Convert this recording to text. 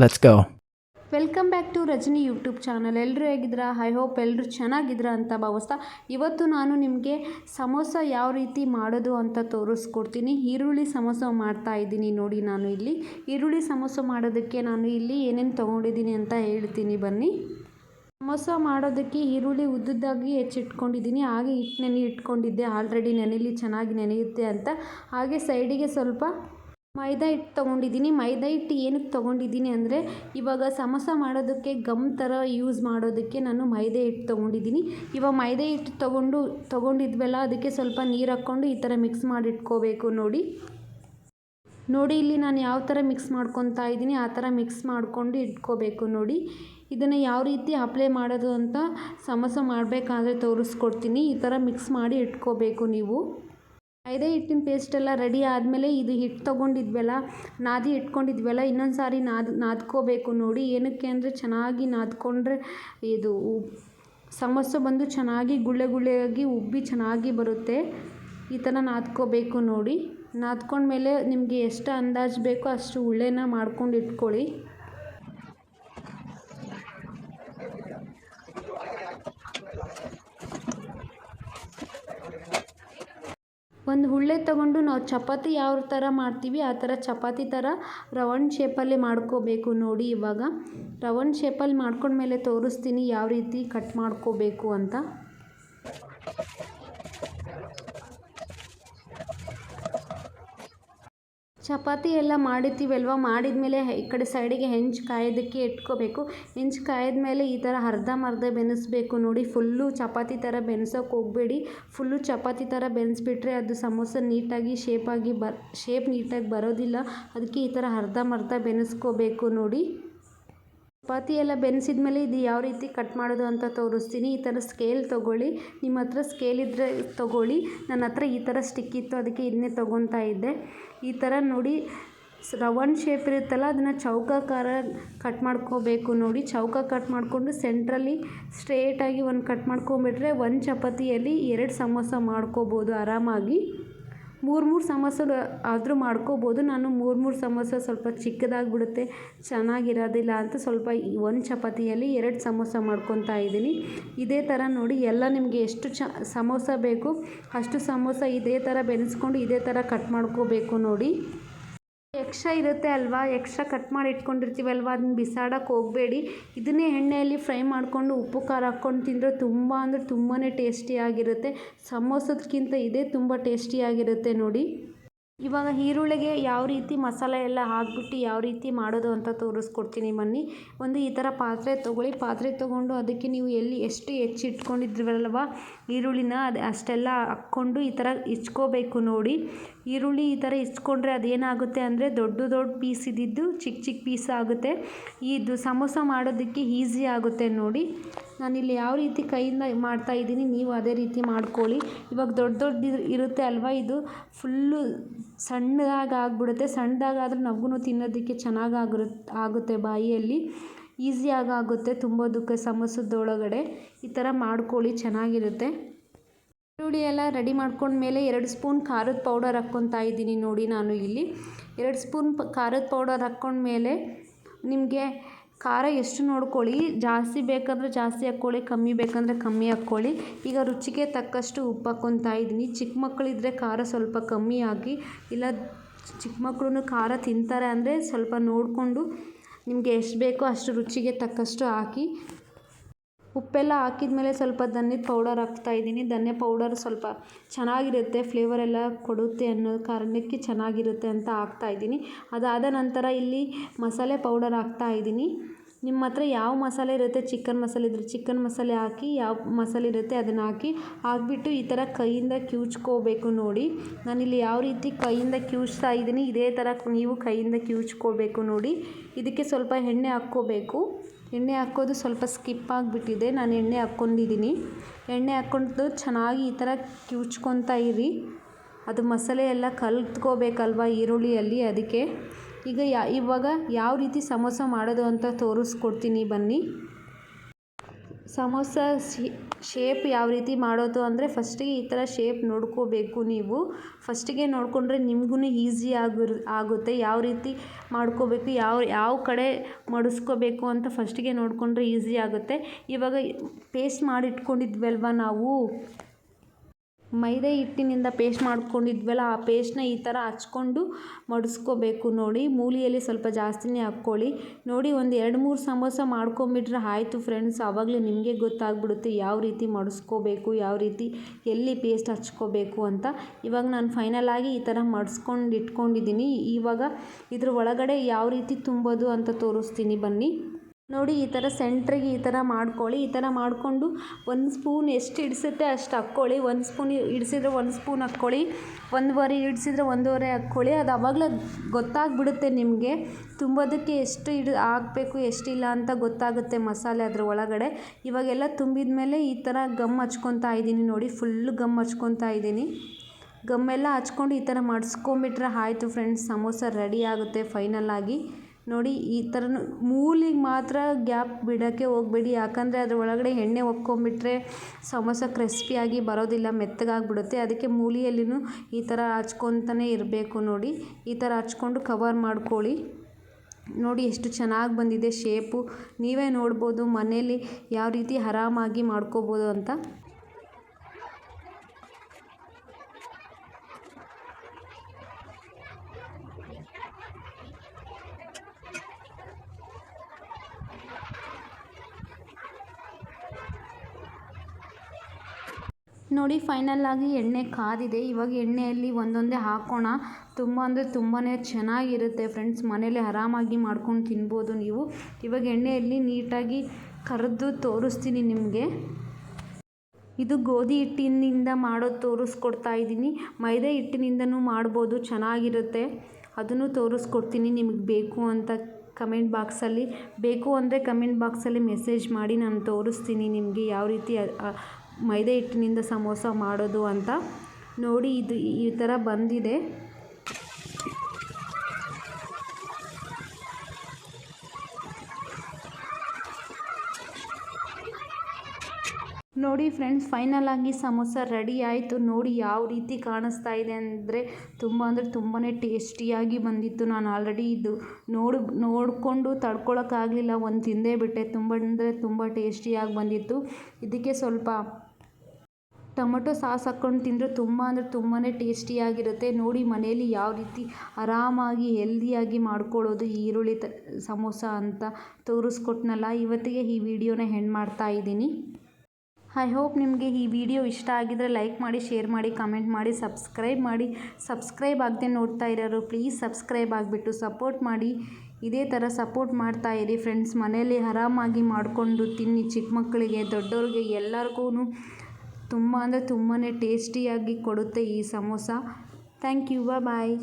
Let's go welcome back to Rajani YouTube channel ಎಲ್ಲರೂ ಹೇಗಿದ್ದೀರಾ? I hope ಎಲ್ಲರೂ ಚೆನ್ನಾಗಿದ್ದೀರಾ ಅಂತ ಭಾವಿಸ್ತಾ. ಇವತ್ತು ನಾನು ನಿಮಗೆ ಸಮೋಸ ಯಾವ ರೀತಿ ಮಾಡೋದು ಅಂತ ತೋರಿಸ್ಕೊಡ್ತೀನಿ. ಈರುಳ್ಳಿ ಸಮೋಸ ಮಾಡ್ತಾ ಇದ್ದೀನಿ ನೋಡಿ ನಾನು ಇಲ್ಲಿ. ಈರುಳ್ಳಿ ಸಮೋಸ ಮಾಡೋದಕ್ಕೆ ನಾನು ಇಲ್ಲಿ ಏನೇನು ತೊಗೊಂಡಿದ್ದೀನಿ ಅಂತ ಹೇಳ್ತೀನಿ ಬನ್ನಿ. ಸಮೋಸ ಮಾಡೋದಕ್ಕೆ ಈರುಳ್ಳಿ ಉದ್ದುದ್ದಾಗಿ ಹೆಚ್ಚಿಟ್ಕೊಂಡಿದ್ದೀನಿ. ಹಾಗೆ ಹಿಟ್ಟು ನೆನೆ ಇಟ್ಕೊಂಡಿದ್ದೆ ಆಲ್ರೆಡಿ ನೆನೆಲಿ ಚೆನ್ನಾಗಿ ನೆನೆಯುತ್ತೆ ಅಂತ. ಹಾಗೆ ಸೈಡಿಗೆ ಸ್ವಲ್ಪ ಮೈದಾ ಹಿಟ್ಟು ತೊಗೊಂಡಿದ್ದೀನಿ. ಮೈದಾ ಹಿಟ್ಟು ಏನಕ್ಕೆ ತೊಗೊಂಡಿದ್ದೀನಿ ಅಂದರೆ, ಇವಾಗ ಸಮೋಸ ಮಾಡೋದಕ್ಕೆ ಗಮ್ ಥರ ಯೂಸ್ ಮಾಡೋದಕ್ಕೆ ನಾನು ಮೈದಾ ಹಿಟ್ಟು ತೊಗೊಂಡಿದ್ದೀನಿ. ಇವಾಗ ಮೈದಾ ಹಿಟ್ಟು ತೊಗೊಂಡು, ತೊಗೊಂಡಿದ್ವಲ್ಲ, ಅದಕ್ಕೆ ಸ್ವಲ್ಪ ನೀರು ಹಾಕ್ಕೊಂಡು ಈ ಥರ ಮಿಕ್ಸ್ ಮಾಡಿ ಇಟ್ಕೋಬೇಕು ನೋಡಿ. ನೋಡಿ ಇಲ್ಲಿ ನಾನು ಯಾವ ಥರ ಮಿಕ್ಸ್ ಮಾಡ್ಕೊತಾ ಇದ್ದೀನಿ, ಆ ಥರ ಮಿಕ್ಸ್ ಮಾಡಿಕೊಂಡು ಇಟ್ಕೋಬೇಕು ನೋಡಿ. ಇದನ್ನು ಯಾವ ರೀತಿ ಅಪ್ಲೈ ಮಾಡೋದು ಅಂತ ಸಮೋಸ ಮಾಡಬೇಕಾದ್ರೆ ತೋರಿಸ್ಕೊಡ್ತೀನಿ. ಈ ಥರ ಮಿಕ್ಸ್ ಮಾಡಿ ಇಟ್ಕೋಬೇಕು ನೀವು. ಮೈದಾ ಹಿಟ್ಟಿನ ಪೇಸ್ಟ್ ಎಲ್ಲ ರೆಡಿ ಆದಮೇಲೆ ಇದು ಹಿಟ್ಟು ತೊಗೊಂಡಿದ್ವಲ್ಲ, ನಾದಿ ಇಟ್ಕೊಂಡಿದ್ವಲ್ಲ ಇನ್ನೊಂದು ಸಾರಿ ನಾದ್, ನಾದ್ಕೋಬೇಕು ನೋಡಿ. ಏನಕ್ಕೆ ಅಂದರೆ ಚೆನ್ನಾಗಿ ನಾದ್ಕೊಂಡ್ರೆ ಇದು ಸಮೋಸ ಬಂದು ಚೆನ್ನಾಗಿ ಗುಳ್ಳೆ ಗುಳ್ಳೆಯಾಗಿ ಉಬ್ಬಿ ಚೆನ್ನಾಗಿ ಬರುತ್ತೆ. ಈ ಥರ ನಾದ್ಕೋಬೇಕು ನೋಡಿ. ನಾದ್ಕೊಂಡ್ಮೇಲೆ ನಿಮಗೆ ಎಷ್ಟು ಅಂದಾಜು ಬೇಕೋ ಅಷ್ಟು ಉಳ್ಳೆನ ಮಾಡ್ಕೊಂಡು ಇಟ್ಕೊಳ್ಳಿ. ಒಂದು ಉಳ್ಳೆ ತಗೊಂಡು ನಾವು ಚಪಾತಿ ಯಾವ ಥರ ಮಾಡ್ತೀವಿ, ಆ ಥರ ಚಪಾತಿ ಥರ ರೌಂಡ್ ಶೇಪಲ್ಲಿ ಮಾಡ್ಕೋಬೇಕು ನೋಡಿ ಇವಾಗ. ರೌಂಡ್ ಶೇಪಲ್ಲಿ ಮಾಡ್ಕೊಂಡ್ಮೇಲೆ ತೋರಿಸ್ತೀನಿ ಯಾವ ರೀತಿ ಕಟ್ ಮಾಡ್ಕೋಬೇಕು ಅಂತ. ಚಪಾತಿ ಎಲ್ಲ ಮಾಡಿರ್ತೀವಲ್ವ? ಮಾಡಿದ್ಮೇಲೆ ಈ ಕಡೆ ಸೈಡಿಗೆ ಹೆಂಚು ಕಾಯೋದಕ್ಕೆ ಇಟ್ಕೋಬೇಕು. ಹೆಂಚು ಕಾಯ್ದ್ಮೇಲೆ ಈ ಥರ ಅರ್ಧಂಬರ್ಧ ಬೆನೆಸ್ಬೇಕು ನೋಡಿ. ಫುಲ್ಲು ಚಪಾತಿ ಥರ ಬೆನ್ಸೋಕೆ ಹೋಗಬೇಡಿ. ಫುಲ್ಲು ಚಪಾತಿ ಥರ ಬೆನ್ಸ್ಬಿಟ್ರೆ ಅದು ಸಮೋಸ ನೀಟಾಗಿ ಶೇಪಾಗಿ ಬ ಶೇಪ್ ನೀಟಾಗಿ ಬರೋದಿಲ್ಲ. ಅದಕ್ಕೆ ಈ ಥರ ಅರ್ಧಂಬರ್ಧ ಬೆನೆಸ್ಕೋಬೇಕು ನೋಡಿ. ಚಪಾತಿ ಎಲ್ಲ ಬೆನೆಸಿದ್ಮೇಲೆ ಇದು ಯಾವ ರೀತಿ ಕಟ್ ಮಾಡೋದು ಅಂತ ತೋರಿಸ್ತೀನಿ. ಈ ಥರ ಸ್ಕೇಲ್ ತೊಗೊಳ್ಳಿ. ನಿಮ್ಮ ಹತ್ರ ಸ್ಕೇಲ್ ಇದ್ದರೆ ತೊಗೊಳ್ಳಿ. ನನ್ನ ಹತ್ರ ಈ ಥರ ಸ್ಟಿಕ್ ಇತ್ತು, ಅದಕ್ಕೆ ಇದನ್ನೇ ತೊಗೊತಾ ಇದ್ದೆ. ಈ ಥರ ನೋಡಿ ರೌಂಡ್ ಶೇಪ್ ಇರುತ್ತಲ್ಲ, ಅದನ್ನು ಚೌಕಾಕಾರ ಕಟ್ ಮಾಡ್ಕೋಬೇಕು ನೋಡಿ. ಚೌಕ ಕಟ್ ಮಾಡಿಕೊಂಡು ಸೆಂಟ್ರಲ್ಲಿ ಸ್ಟ್ರೇಟಾಗಿ ಒಂದು ಕಟ್ ಮಾಡ್ಕೊಂಬಿಟ್ರೆ ಒಂದು ಚಪಾತಿಯಲ್ಲಿ ಎರಡು ಸಮೋಸ ಮಾಡ್ಕೋಬೋದು ಆರಾಮಾಗಿ. ಮೂರು ಮೂರು ಸಮೋಸದ ಆದರೂ ಮಾಡ್ಕೋಬೋದು. ನಾನು ಮೂರು ಮೂರು ಸಮೋಸ ಸ್ವಲ್ಪ ಚಿಕ್ಕದಾಗಿ ಬಿಡುತ್ತೆ ಚೆನ್ನಾಗಿರೋದಿಲ್ಲ ಅಂತ ಸ್ವಲ್ಪ ಒಂದು ಚಪಾತಿಯಲ್ಲಿ ಎರಡು ಸಮೋಸ ಮಾಡ್ಕೊತಾ ಇದ್ದೀನಿ. ಇದೇ ಥರ ನೋಡಿ, ಎಲ್ಲ ನಿಮಗೆ ಎಷ್ಟು ಚ ಸಮೋಸ ಬೇಕು, ಅಷ್ಟು ಸಮೋಸ ಇದೇ ಥರ ಬೆನೆಸ್ಕೊಂಡು ಇದೇ ಥರ ಕಟ್ ಮಾಡ್ಕೋಬೇಕು ನೋಡಿ. ಎಕ್ಸ್ಟ್ರಾ ಇರುತ್ತೆ ಅಲ್ವಾ? ಎಕ್ಸ್ಟ್ರಾ ಕಟ್ ಮಾಡಿ ಇಟ್ಕೊಂಡಿರ್ತೀವಲ್ವ? ಅದನ್ನ ಬಿಸಾಡೋಕೆ ಹೋಗಬೇಡಿ. ಇದನ್ನೇ ಎಣ್ಣೆಯಲ್ಲಿ ಫ್ರೈ ಮಾಡಿಕೊಂಡು ಉಪ್ಪು, ಖಾರ ಹಾಕ್ಕೊಂಡು ತಿಂದರೆ ತುಂಬ ಅಂದರೆ ತುಂಬಾ ಟೇಸ್ಟಿಯಾಗಿರುತ್ತೆ ಸಮೋಸದಕ್ಕಿಂತ ಇದೇ ತುಂಬ ಟೇಸ್ಟಿಯಾಗಿರುತ್ತೆ ನೋಡಿ. ಇವಾಗ ಈರುಳ್ಳಿಗೆ ಯಾವ ರೀತಿ ಮಸಾಲೆ ಎಲ್ಲ ಹಾಕ್ಬಿಟ್ಟು ಯಾವ ರೀತಿ ಮಾಡೋದು ಅಂತ ತೋರಿಸ್ಕೊಡ್ತೀನಿ ಬನ್ನಿ. ಒಂದು ಈ ಥರ ಪಾತ್ರೆ ತೊಗೊಳ್ಳಿ. ಪಾತ್ರೆ ತೊಗೊಂಡು ಅದಕ್ಕೆ ನೀವು ಎಲ್ಲಿ ಎಷ್ಟು ಹೆಚ್ಚಿಟ್ಕೊಂಡಿದ್ರಲ್ವ ಈರುಳ್ಳಿನ ಅದು ಅಷ್ಟೆಲ್ಲ ಹಾಕ್ಕೊಂಡು ಈ ಥರ ಇಚ್ಕೋಬೇಕು ನೋಡಿ. ಈರುಳ್ಳಿ ಈ ಥರ ಇಚ್ಕೊಂಡ್ರೆ ಅದೇನಾಗುತ್ತೆ ಅಂದರೆ ದೊಡ್ಡ ದೊಡ್ಡ ಪೀಸ್ ಇದ್ದಿದ್ದು ಚಿಕ್ಕ ಚಿಕ್ಕ ಪೀಸ್ ಆಗುತ್ತೆ. ಇದು ಸಮೋಸ ಮಾಡೋದಕ್ಕೆ ಈಸಿ ಆಗುತ್ತೆ ನೋಡಿ. ನಾನಿಲ್ಲಿ ಯಾವ ರೀತಿ ಕೈಯಿಂದ ಮಾಡ್ತಾ ಇದ್ದೀನಿ, ನೀವು ಅದೇ ರೀತಿ ಮಾಡ್ಕೊಳ್ಳಿ. ಇವಾಗ ದೊಡ್ಡ ದೊಡ್ಡ ಇರುತ್ತೆ ಅಲ್ವಾ ಇದು? ಫುಲ್ಲು ಸಣ್ಣದಾಗಿ ಆಗಿಬಿಡುತ್ತೆ. ಸಣ್ಣದಾಗಾದ್ರೂ ನಮಗೂ ತಿನ್ನೋದಕ್ಕೆ ಚೆನ್ನಾಗಿ ಆಗಿರು, ಆಗುತ್ತೆ ಬಾಯಿಯಲ್ಲಿ. ಈಸಿಯಾಗಿ ಆಗುತ್ತೆ ತುಂಬೋದಕ್ಕೆ ಸಮೋಸದೊಳಗಡೆ ಈ ಥರ ಮಾಡ್ಕೊಳ್ಳಿ, ಚೆನ್ನಾಗಿರುತ್ತೆ. ಈರುಳ್ಳಿ ಎಲ್ಲ ರೆಡಿ ಮಾಡ್ಕೊಂಡ್ಮೇಲೆ ಎರಡು ಸ್ಪೂನ್ ಖಾರದ ಪೌಡರ್ ಹಾಕ್ಕೊತಾ ಇದ್ದೀನಿ ನೋಡಿ ನಾನು ಇಲ್ಲಿ. ಎರಡು ಸ್ಪೂನ್ ಖಾರದ ಪೌಡರ್ ಹಾಕ್ಕೊಂಡ್ಮೇಲೆ ನಿಮಗೆ ಖಾರ ಎಷ್ಟು ನೋಡ್ಕೊಳ್ಳಿ, ಜಾಸ್ತಿ ಬೇಕಂದರೆ ಜಾಸ್ತಿ ಹಾಕ್ಕೊಳ್ಳಿ, ಕಮ್ಮಿ ಬೇಕಂದರೆ ಕಮ್ಮಿ ಹಾಕ್ಕೊಳ್ಳಿ. ಈಗ ರುಚಿಗೆ ತಕ್ಕಷ್ಟು ಉಪ್ಪು ಹಾಕ್ಕೊತಾ ಇದ್ದೀನಿ. ಚಿಕ್ಕ ಮಕ್ಕಳಿದ್ರೆ ಖಾರ ಸ್ವಲ್ಪ ಕಮ್ಮಿ ಹಾಕಿ, ಇಲ್ಲ ಚಿಕ್ಕ ಮಕ್ಕಳು ಖಾರ ತಿಂತಾರೆ ಅಂದರೆ ಸ್ವಲ್ಪ ನೋಡಿಕೊಂಡು ನಿಮಗೆ ಎಷ್ಟು ಬೇಕೋ ಅಷ್ಟು ರುಚಿಗೆ ತಕ್ಕಷ್ಟು ಹಾಕಿ. ಉಪ್ಪೆಲ್ಲ ಹಾಕಿದ್ಮೇಲೆ ಸ್ವಲ್ಪ ಧನ್ಯದ ಪೌಡರ್ ಹಾಕ್ತಾಯಿದ್ದೀನಿ ಧನ್ಯ ಪೌಡರ್ ಸ್ವಲ್ಪ ಚೆನ್ನಾಗಿರುತ್ತೆ ಫ್ಲೇವರ್ ಎಲ್ಲ ಕೊಡುತ್ತೆ ಅನ್ನೋ ಕಾರಣಕ್ಕೆ ಚೆನ್ನಾಗಿರುತ್ತೆ ಅಂತ ಹಾಕ್ತಾಯಿದ್ದೀನಿ ಅದಾದ ನಂತರ ಇಲ್ಲಿ ಮಸಾಲೆ ಪೌಡರ್ ಹಾಕ್ತಾಯಿದ್ದೀನಿ ನಿಮ್ಮ ಹತ್ರ ಯಾವ ಮಸಾಲೆ ಇರುತ್ತೆ ಚಿಕನ್ ಮಸಾಲೆ ಇದ್ದರೆ ಚಿಕನ್ ಮಸಾಲೆ ಹಾಕಿ, ಯಾವ ಮಸಾಲೆ ಇರುತ್ತೆ ಅದನ್ನು ಹಾಕಿ, ಹಾಕ್ಬಿಟ್ಟು ಈ ಥರ ಕೈಯಿಂದ ಕಿವುಚ್ಕೋಬೇಕು ನೋಡಿ. ನಾನಿಲ್ಲಿ ಯಾವ ರೀತಿ ಕೈಯಿಂದ ಕಿವುಚ್ತಾ ಇದ್ದೀನಿ, ಇದೇ ಥರ ನೀವು ಕೈಯಿಂದ ಕಿವುಚ್ಕೋಬೇಕು ನೋಡಿ. ಇದಕ್ಕೆ ಸ್ವಲ್ಪ ಎಣ್ಣೆ ಹಾಕ್ಕೋಬೇಕು. ಎಣ್ಣೆ ಹಾಕೋದು ಸ್ವಲ್ಪ ಸ್ಕಿಪ್ ಆಗಿಬಿಟ್ಟಿದೆ. ನಾನು ಎಣ್ಣೆ ಹಾಕ್ಕೊಂಡಿದ್ದೀನಿ. ಎಣ್ಣೆ ಹಾಕ್ಕೊಂಡು ಚೆನ್ನಾಗಿ ಈ ಥರ ಕಿವುಚ್ಕೊತಾ ಇರಿ. ಅದು ಮಸಾಲೆ ಎಲ್ಲ ಕಲ್ತ್ಕೋಬೇಕಲ್ವ ಈರುಳ್ಳಿಯಲ್ಲಿ ಅದಕ್ಕೆ? ಈಗ ಯಾ, ಇವಾಗ ಯಾವ ರೀತಿ ಸಮೋಸ ಮಾಡೋದು ಅಂತ ತೋರಿಸ್ಕೊಡ್ತೀನಿ ಬನ್ನಿ. ಸಮೋಸ ಶೇಪ್ ಯಾವ ರೀತಿ ಮಾಡೋದು ಅಂದರೆ ಫಸ್ಟಿಗೆ ಈ ಥರ ಶೇಪ್ ನೋಡ್ಕೋಬೇಕು ನೀವು. ಫಸ್ಟಿಗೆ ನೋಡಿಕೊಂಡ್ರೆ ನಿಮಗೂ ಈಸಿ ಆಗಿರ್, ಆಗುತ್ತೆ. ಯಾವ ರೀತಿ ಮಾಡ್ಕೋಬೇಕು, ಯಾವ ಯಾವ ಕಡೆ ಮಡಿಸ್ಕೋಬೇಕು ಅಂತ ಫಸ್ಟಿಗೆ ನೋಡಿಕೊಂಡ್ರೆ ಈಸಿ ಆಗುತ್ತೆ. ಇವಾಗ ಪೇಸ್ಟ್ ಮಾಡಿಟ್ಕೊಂಡಿದ್ವಲ್ವ ನಾವು? ಮೈದಾ ಹಿಟ್ಟಿನಿಂದ ಪೇಸ್ಟ್ ಮಾಡ್ಕೊಂಡಿದ್ವಲ್ಲ, ಆ ಪೇಸ್ಟ್ನ ಈ ಥರ ಹಚ್ಕೊಂಡು ಮಡಿಸ್ಕೋಬೇಕು ನೋಡಿ. ಮೂಲಿಯಲ್ಲಿ ಸ್ವಲ್ಪ ಜಾಸ್ತಿನೇ ಹಾಕ್ಕೊಳ್ಳಿ. ನೋಡಿ, ಒಂದು ಎರಡು ಮೂರು ಸಮೋಸ ಮಾಡ್ಕೊಂಬಿಟ್ರೆ ಆಯಿತು ಫ್ರೆಂಡ್ಸ್ ಆವಾಗಲೇ ನಿಮಗೆ ಗೊತ್ತಾಗ್ಬಿಡುತ್ತೆ ಯಾವ ರೀತಿ ಮಡಿಸ್ಕೋಬೇಕು, ಯಾವ ರೀತಿ ಎಲ್ಲಿ ಪೇಸ್ಟ್ ಹಚ್ಕೋಬೇಕು ಅಂತ. ಇವಾಗ ನಾನು ಫೈನಲ್ ಆಗಿ ಈ ಥರ ಮಡಿಸ್ಕೊಂಡು ಇಟ್ಕೊಂಡಿದ್ದೀನಿ ಇವಾಗ ಇದ್ರ ಒಳಗಡೆ ಯಾವ ರೀತಿ ತುಂಬೋದು ಅಂತ ತೋರಿಸ್ತೀನಿ ಬನ್ನಿ. ನೋಡಿ, ಈ ಥರ ಸೆಂಟ್ರಿಗೆ ಈ ಥರ ಮಾಡ್ಕೊಳ್ಳಿ, ಈ ಥರ ಮಾಡಿಕೊಂಡು ಒಂದು ಸ್ಪೂನ್ ಎಷ್ಟು ಹಿಡಿಸುತ್ತೆ ಅಷ್ಟು ಹಾಕ್ಕೊಳ್ಳಿ. ಒಂದು ಸ್ಪೂನ್ ಹಿಡ್ಸಿದ್ರೆ ಒಂದು ಸ್ಪೂನ್ ಹಾಕ್ಕೊಳ್ಳಿ. ಒಂದುವರೆ ಹಿಡ್ಸಿದ್ರೆ ಒಂದೂವರೆ ಹಾಕ್ಕೊಳ್ಳಿ. ಅದು ಆವಾಗಲೇ ಗೊತ್ತಾಗ್ಬಿಡುತ್ತೆ ನಿಮಗೆ. ತುಂಬೋದಕ್ಕೆ ಎಷ್ಟು ಹಿಡ್ ಹಾಕಬೇಕು ಎಷ್ಟಿಲ್ಲ ಅಂತ ಗೊತ್ತಾಗುತ್ತೆ ಮಸಾಲೆ ಅದ್ರ ಒಳಗಡೆ. ಇವಾಗೆಲ್ಲ ತುಂಬಿದ ಮೇಲೆ ಈ ಥರ ಗಮ್ ಹಚ್ಕೊತಾ ಇದ್ದೀನಿ ನೋಡಿ ಫುಲ್ಲು ಗಮ್ ಹಚ್ಕೊತಾ ಇದ್ದೀನಿ. ಗಮ್ಮೆಲ್ಲ ಹಚ್ಕೊಂಡು ಈ ಥರ ಮಾಡಿಸ್ಕೊಂಬಿಟ್ರೆ ಆಯಿತು ಫ್ರೆಂಡ್ಸ್ ಸಮೋಸ ರೆಡಿ ಆಗುತ್ತೆ ಫೈನಲ್ ನೋಡಿ, ಈ ಥರ ಮೂಲಿಗೆ ಮಾತ್ರ ಗ್ಯಾಪ್ ಬಿಡೋಕ್ಕೆ ಹೋಗಬೇಡಿ. ಯಾಕಂದರೆ ಅದ್ರ ಒಳಗಡೆ ಎಣ್ಣೆ ಒಕ್ಕೊಂಬಿಟ್ರೆ ಸಮೋಸ ಕ್ರಿಸ್ಪಿಯಾಗಿ ಬರೋದಿಲ್ಲ, ಮೆತ್ತಗಾಗ್ಬಿಡುತ್ತೆ. ಅದಕ್ಕೆ ಮೂಲೆಯಲ್ಲಿಯೂ ಈ ಥರ ಹಚ್ಕೊತಾನೇ ಇರಬೇಕು ನೋಡಿ. ಈ ಥರ ಹಚ್ಕೊಂಡು ಕವರ್ ಮಾಡ್ಕೊಳ್ಳಿ. ನೋಡಿ, ಎಷ್ಟು ಚೆನ್ನಾಗಿ ಬಂದಿದೆ ಶೇಪು ನೀವೇ ನೋಡ್ಬೋದು ಮನೇಲಿ ಯಾವ ರೀತಿ ಆರಾಮಾಗಿ ಮಾಡ್ಕೋಬೋದು ಅಂತ. ನೋಡಿ ಫೈನಲ್ ಆಗಿ ಎಣ್ಣೆ ಕಾದಿದೆ. ಇವಾಗ ಎಣ್ಣೆಯಲ್ಲಿ ಒಂದೊಂದೇ ಹಾಕೋಣ. ತುಂಬ ಅಂದರೆ ತುಂಬಾ ಚೆನ್ನಾಗಿರುತ್ತೆ ಫ್ರೆಂಡ್ಸ್. ಮನೇಲಿ ಆರಾಮಾಗಿ ಮಾಡ್ಕೊಂಡು ತಿನ್ಬೋದು ನೀವು. ಇವಾಗ ಎಣ್ಣೆಯಲ್ಲಿ ನೀಟಾಗಿ ಕರೆದು ತೋರಿಸ್ತೀನಿ ನಿಮಗೆ. ಇದು ಗೋಧಿ ಹಿಟ್ಟಿನಿಂದ ಮಾಡೋದು ತೋರಿಸ್ಕೊಡ್ತಾ ಇದ್ದೀನಿ. ಮೈದಾ ಹಿಟ್ಟಿನಿಂದನೂ ಮಾಡ್ಬೋದು. ಚೆನ್ನಾಗಿರುತ್ತೆ. ಅದನ್ನು ತೋರಿಸ್ಕೊಡ್ತೀನಿ ನಿಮಗೆ ಬೇಕು ಅಂತ ಕಮೆಂಟ್ ಬಾಕ್ಸಲ್ಲಿ. ಬೇಕು ಅಂದರೆ ಕಮೆಂಟ್ ಬಾಕ್ಸಲ್ಲಿ ಮೆಸೇಜ್ ಮಾಡಿ ನಾನು ತೋರಿಸ್ತೀನಿ ನಿಮಗೆ ಯಾವ ರೀತಿ ಮೈದಾ ಹಿಟ್ಟಿನಿಂದ ಸಮೋಸ ಮಾಡೋದು ಅಂತ ನೋಡಿ ಇದು ಈ ಥರ ಬಂದಿದೆ. ನೋಡಿ ಫ್ರೆಂಡ್ಸ್ ಫೈನಲ್ ಆಗಿ ಸಮೋಸ ರೆಡಿ ಆಯಿತು. ನೋಡಿ ಯಾವ ರೀತಿ ಕಾಣಿಸ್ತಾ ಇದೆ ಅಂದರೆ ತುಂಬ ಅಂದರೆ ತುಂಬಾ ಟೇಸ್ಟಿಯಾಗಿ ಬಂದಿತ್ತು. ನಾನು ಆಲ್ರೆಡಿ ಇದು ನೋಡು, ನೋಡಿಕೊಂಡು ತಡ್ಕೊಳಕ್ಕಾಗಲಿಲ್ಲ. ಒಂದು ತಿಂದೇ ಬಿಟ್ಟೆ. ತುಂಬ ಅಂದರೆ ತುಂಬ ಟೇಸ್ಟಿಯಾಗಿ ಬಂದಿತ್ತು. ಇದಕ್ಕೆ ಸ್ವಲ್ಪ ಟೊಮೊಟೊ ಸಾಸ್ ಹಾಕ್ಕೊಂಡು ತಿಂದರೆ ತುಂಬ ಅಂದರೆ ತುಂಬಾ ಟೇಸ್ಟಿಯಾಗಿರುತ್ತೆ. ನೋಡಿ ಮನೆಯಲ್ಲಿ ಯಾವ ರೀತಿ ಆರಾಮಾಗಿ ಹೆಲ್ದಿಯಾಗಿ ಮಾಡ್ಕೊಳ್ಳೋದು ಈರುಳ್ಳಿ ತ, ಸಮೋಸ ಅಂತ ತೋರಿಸ್ಕೊಟ್ನಲ್ಲ, ಇವತ್ತಿಗೆ ಈ ವಿಡಿಯೋನ ಹೆಣ್ಣು ಮಾಡ್ತಾ ಇದ್ದೀನಿ. ಐ ಹೋಪ್ ನಿಮಗೆ ಈ ವಿಡಿಯೋ ಇಷ್ಟ ಆಗಿದರೆ ಲೈಕ್ ಮಾಡಿ ಶೇರ್ ಮಾಡಿ ಕಮೆಂಟ್ ಮಾಡಿ ಸಬ್ಸ್ಕ್ರೈಬ್ ಮಾಡಿ. ಸಬ್ಸ್ಕ್ರೈಬ್ ಆಗದೆ ನೋಡ್ತಾ ಇರೋರು ಪ್ಲೀಸ್ ಸಬ್ಸ್ಕ್ರೈಬ್ ಆಗಿಬಿಟ್ಟು ಸಪೋರ್ಟ್ ಮಾಡಿ. ಇದೇ ಥರ ಸಪೋರ್ಟ್ ಮಾಡ್ತಾ ಇರಿ ಫ್ರೆಂಡ್ಸ್ ಮನೆಯಲ್ಲಿ ಆರಾಮಾಗಿ ಮಾಡಿಕೊಂಡು ತಿನ್ನಿ ಚಿಕ್ಕ ಮಕ್ಕಳಿಗೆ ದೊಡ್ಡವ್ರಿಗೆ ಎಲ್ಲರಿಗೂ ತುಂಬ ಅಂದರೆ ತುಂಬಾ ಟೇಸ್ಟಿಯಾಗಿ ಕೊಡುತ್ತೆ ಈ ಸಮೋಸ. Thank you bye